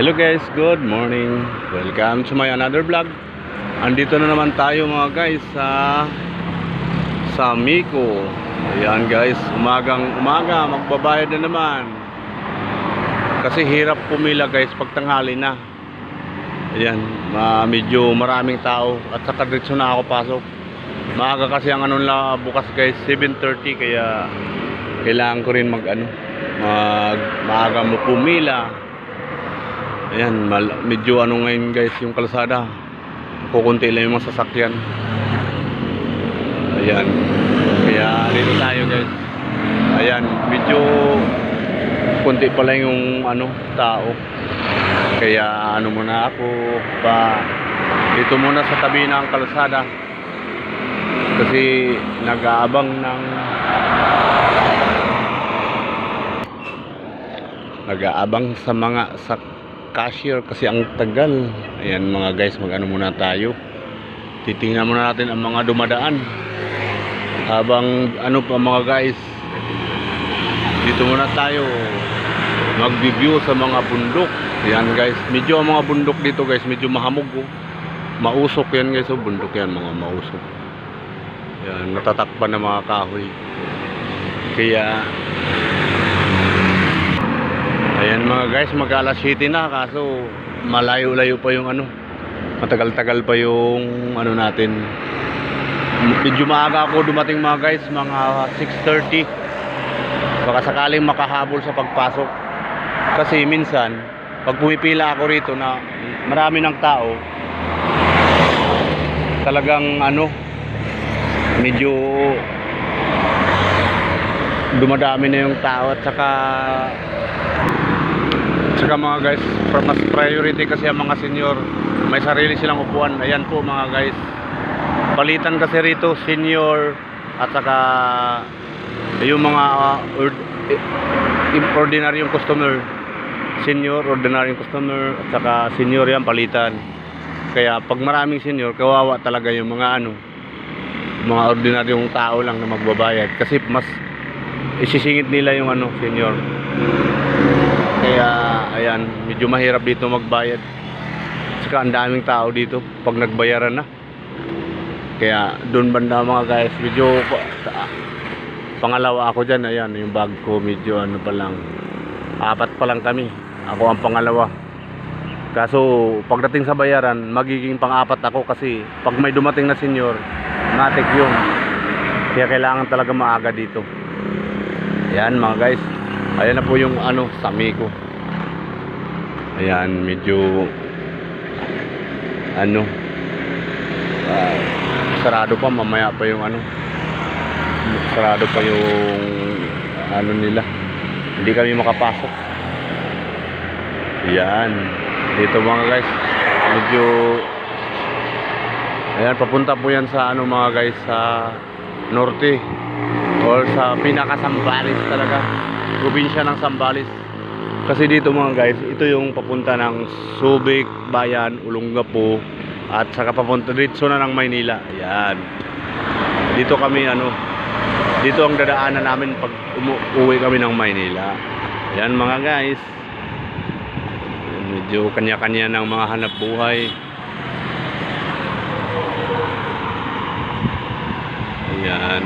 Hello guys, good morning. Welcome to my another vlog. Andito na naman tayo mga guys sa sa Miko. Ayan guys, umagang umaga, magbabayad na naman. Kasi hirap pumila guys pag tanghali na. Ayan, ma medyo maraming tao at saka diretso na ako pasok. Maaga kasi ang ano na bukas guys, 7.30 kaya kailangan ko rin mag ano, mag maaga mo pumila. Ayan, mal- medyo ano ngayon guys yung kalsada. Kukunti lang yung mga sasakyan. Ayan. Kaya dito tayo guys. Ayan, medyo kunti pa lang yung ano, tao. Kaya ano muna ako pa dito muna sa tabi ng kalsada. Kasi nag-aabang ng nag-aabang sa mga sa cashier kasi ang tagal. Ayan mga guys, mag-ano muna tayo. Titingnan muna natin ang mga dumadaan. Habang ano pa mga guys, dito muna tayo mag-review sa mga bundok. Ayan guys, medyo ang mga bundok dito guys, medyo mahamog oh. Mausok yan guys, oh, bundok yan mga mausok. Yan, natatakpan ng mga kahoy. Kaya Ayan mga guys, mag alas 7 na kaso malayo-layo pa yung ano. Matagal-tagal pa yung ano natin. Medyo maaga ako dumating mga guys, mga 6.30. Baka sakaling makahabol sa pagpasok. Kasi minsan, pag pumipila ako rito na marami ng tao, talagang ano, medyo dumadami na yung tao at saka Saka mga guys, mas priority kasi ang mga senior, may sarili silang upuan. Ayan po mga guys. Palitan kasi rito senior at saka yung mga uh, ord- ordinaryong customer. Senior, ordinaryong customer at saka senior yan palitan. Kaya pag maraming senior, kawawa talaga yung mga ano, mga ordinaryong tao lang na magbabayad kasi mas isisingit nila yung ano, senior. Kaya ayan, medyo mahirap dito magbayad. Saka ang daming tao dito pag nagbayaran na. Kaya doon banda mga guys, medyo pangalawa ako diyan, ayan, yung bag ko medyo ano pa lang. Apat pa lang kami. Ako ang pangalawa. Kaso pagdating sa bayaran, magiging pang-apat ako kasi pag may dumating na senior, matik yun. Kaya kailangan talaga maaga dito. Ayan mga guys. Ayan na po yung ano, sami ko. Ayan, medyo ano ah, sarado pa mamaya pa yung ano sarado pa yung ano nila. Hindi kami makapasok. Yan dito mga guys medyo ayan papunta po yan sa ano mga guys sa norte or sa pinaka Sambales talaga. Probinsya ng Sambales. Kasi dito mga guys ito yung papunta ng Subic, Bayan, Olongapo at saka papunta dito na ng Maynila. Ayan. Dito kami ano dito ang dadaanan namin pag umuwi kami ng Maynila. Ayan mga guys. Medyo kanya-kanya ng mga hanap buhay ayan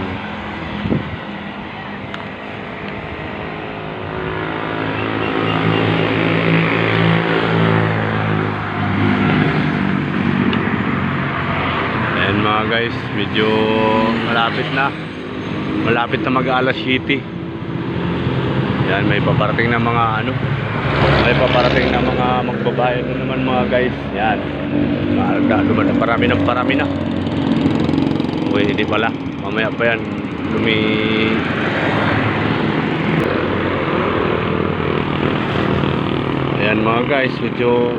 Ayan mga guys, medyo malapit na. Malapit na mag alas 7. Yan, may paparating na mga ano. May paparating na mga magbabae na naman mga guys. Yan. Duman parami na parami na. Uy, hindi pala. Mamaya pa yan. Lumi... Ayan mga guys, medyo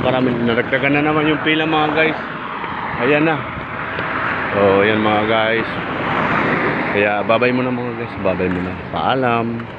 parami, naragdagan na naman yung pila mga guys. Ayan na. Oh, ayan mga guys. Kaya babay mo na mga guys. Babay mo na. Paalam.